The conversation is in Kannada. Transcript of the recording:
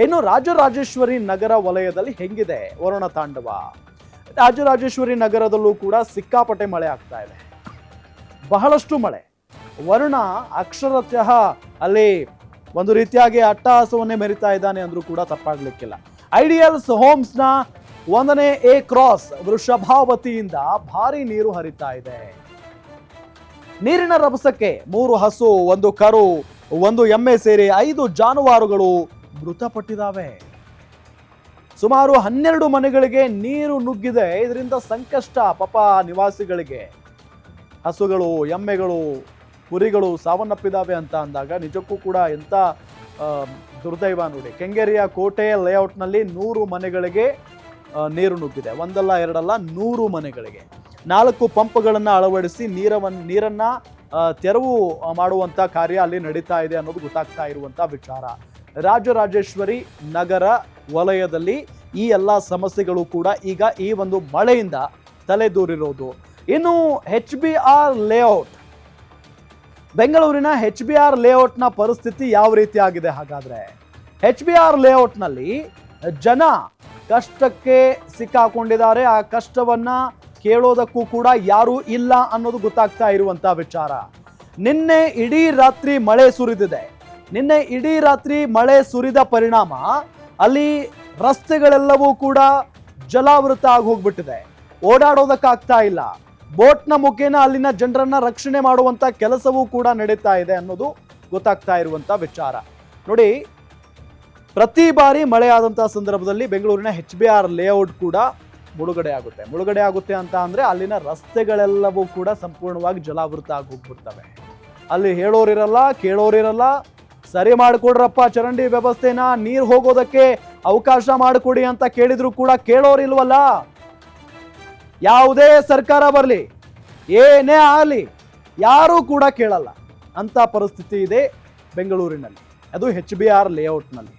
ಇನ್ನು ರಾಜರಾಜೇಶ್ವರಿ ನಗರ ವಲಯದಲ್ಲಿ ಹೆಂಗಿದೆ ವರುಣ ತಾಂಡವ? ರಾಜರಾಜೇಶ್ವರಿ ನಗರದಲ್ಲೂ ಕೂಡ ಸಿಕ್ಕಾಪಟ್ಟೆ ಮಳೆ ಆಗ್ತಾ ಇದೆ. ಬಹಳಷ್ಟು ಮಳೆ. ವರುಣ ಅಕ್ಷರತಃ ಅಲ್ಲಿ ಒಂದು ರೀತಿಯಾಗಿ ಅಟ್ಟಹಾಸವನ್ನೇ ಮೆರಿತಾ ಇದ್ದಾನೆ ಅಂದ್ರೂ ಕೂಡ ತಪ್ಪಾಗ್ಲಿಕ್ಕಿಲ್ಲ. ಐಡಿಯಲ್ಸ್ ಹೋಮ್ಸ್ನ ಒಂದನೇ ಎ ಕ್ರಾಸ್ ವೃಷಭಾವತಿಯಿಂದ ಭಾರಿ ನೀರು ಹರಿತಾ ಇದೆ. ನೀರಿನ ರಭಸಕ್ಕೆ ಮೂರು ಹಸು, ಒಂದು ಕರು, ಒಂದು ಎಮ್ಮೆ ಸೇರಿ ಐದು ಜಾನುವಾರುಗಳು ಮೃತಪಟ್ಟಿದ್ದಾವೆ. ಸುಮಾರು ಹನ್ನೆರಡು ಮನೆಗಳಿಗೆ ನೀರು ನುಗ್ಗಿದೆ. ಇದರಿಂದ ಸಂಕಷ್ಟ ಪಾಪ ನಿವಾಸಿಗಳಿಗೆ. ಹಸುಗಳು, ಎಮ್ಮೆಗಳು, ಕುರಿಗಳು ಸಾವನ್ನಪ್ಪಿದ್ದಾವೆ ಅಂತ ಅಂದಾಗ ನಿಜಕ್ಕೂ ಕೂಡ ಎಂಥ ದುರ್ದೈವ ನೋಡಿ. ಕೆಂಗೇರಿಯ ಕೋಟೆ ಲೇಔಟ್ನಲ್ಲಿ ನೂರು ಮನೆಗಳಿಗೆ ನೀರು ನುಗ್ಗಿದೆ. ಒಂದಲ್ಲ, ಎರಡಲ್ಲ, ನೂರು ಮನೆಗಳಿಗೆ. ನಾಲ್ಕು ಪಂಪ್ಗಳನ್ನು ಅಳವಡಿಸಿ ನೀರವನ್ನು ನೀರನ್ನು ತೆರವು ಮಾಡುವಂಥ ಕಾರ್ಯ ಅಲ್ಲಿ ನಡೀತಾ ಇದೆ ಅನ್ನೋದು ಗೊತ್ತಾಗ್ತಾ ಇರುವಂಥ ವಿಚಾರ. ರಾಜರಾಜೇಶ್ವರಿ ನಗರ ವಲಯದಲ್ಲಿ ಈ ಎಲ್ಲ ಸಮಸ್ಯೆಗಳು ಕೂಡ ಈಗ ಈ ಒಂದು ಮಳೆಯಿಂದ ತಲೆದೂರಿರೋದು. ಇನ್ನು ಹೆಚ್ ಬಿ ಆರ್ ಲೇಔಟ್ ಬೆಂಗಳೂರಿನ ಹೆಚ್ ಬಿ ಆರ್ ಲೇಔಟ್ನ ಪರಿಸ್ಥಿತಿ ಯಾವ ರೀತಿ ಆಗಿದೆ ಹಾಗಾದ್ರೆ? ಹೆಚ್ ಬಿ ಆರ್ ಲೇಔಟ್ನಲ್ಲಿ ಜನ ಕಷ್ಟಕ್ಕೆ ಸಿಕ್ಕಾಕೊಂಡಿದ್ದಾರೆ. ಆ ಕಷ್ಟವನ್ನ ಕೇಳೋದಕ್ಕೂ ಕೂಡ ಯಾರೂ ಇಲ್ಲ ಅನ್ನೋದು ಗೊತ್ತಾಗ್ತಾ ಇರುವಂಥ ವಿಚಾರ. ನಿನ್ನೆ ಇಡೀ ರಾತ್ರಿ ಮಳೆ ಸುರಿದಿದೆ. ನಿನ್ನೆ ಇಡೀ ರಾತ್ರಿ ಮಳೆ ಸುರಿದ ಪರಿಣಾಮ, ಅಲ್ಲಿ ರಸ್ತೆಗಳೆಲ್ಲವೂ ಕೂಡ ಜಲಾವೃತ ಆಗಿ ಹೋಗ್ಬಿಟ್ಟಿದೆ ಓಡಾಡೋದಕ್ಕಾಗ್ತಾ ಇಲ್ಲ. ಬೋಟ್ನ ಮುಖೇನ ಅಲ್ಲಿನ ಜನರನ್ನ ರಕ್ಷಣೆ ಮಾಡುವಂತ ಕೆಲಸವೂ ಕೂಡ ನಡೀತಾ ಇದೆ ಅನ್ನೋದು ಗೊತ್ತಾಗ್ತಾ ಇರುವಂತ ವಿಚಾರ. ನೋಡಿ, ಪ್ರತಿ ಬಾರಿ ಮಳೆ ಆದಂತಹ ಸಂದರ್ಭದಲ್ಲಿ ಬೆಂಗಳೂರಿನ ಹೆಚ್ ಬಿ ಆರ್ ಲೇಔಟ್ ಕೂಡ ಮುಳುಗಡೆ ಆಗುತ್ತೆ. ಮುಳುಗಡೆ ಆಗುತ್ತೆ ಅಂತ ಅಂದ್ರೆ ಅಲ್ಲಿನ ರಸ್ತೆಗಳೆಲ್ಲವೂ ಕೂಡ ಸಂಪೂರ್ಣವಾಗಿ ಜಲಾವೃತ ಆಗಿ ಹೋಗ್ಬಿಡ್ತವೆ ಅಲ್ಲಿ ಹೇಳೋರಿರಲ್ಲ, ಕೇಳೋರಿರಲ್ಲ ಸರಿ ಮಾಡಿಕೊಡ್ರಪ್ಪ, ಚರಂಡಿ ವ್ಯವಸ್ಥೆನ ನೀರು ಹೋಗೋದಕ್ಕೆ ಅವಕಾಶ ಮಾಡಿಕೊಡಿ ಅಂತ ಕೇಳಿದ್ರು ಕೂಡ ಕೇಳೋರಿಲ್ವಲ್ಲ? ಯಾವುದೇ ಸರ್ಕಾರ ಬರಲಿ, ಏನೇ ಆಗಲಿ, ಯಾರೂ ಕೂಡ ಕೇಳಲ್ಲ. ಅಂತ ಪರಿಸ್ಥಿತಿ ಇದೆ ಬೆಂಗಳೂರಿನಲ್ಲಿ. ಅದು ಹೆಚ್ ಬಿ ಆರ್ ಲೇಔಟ್ನಲ್ಲಿ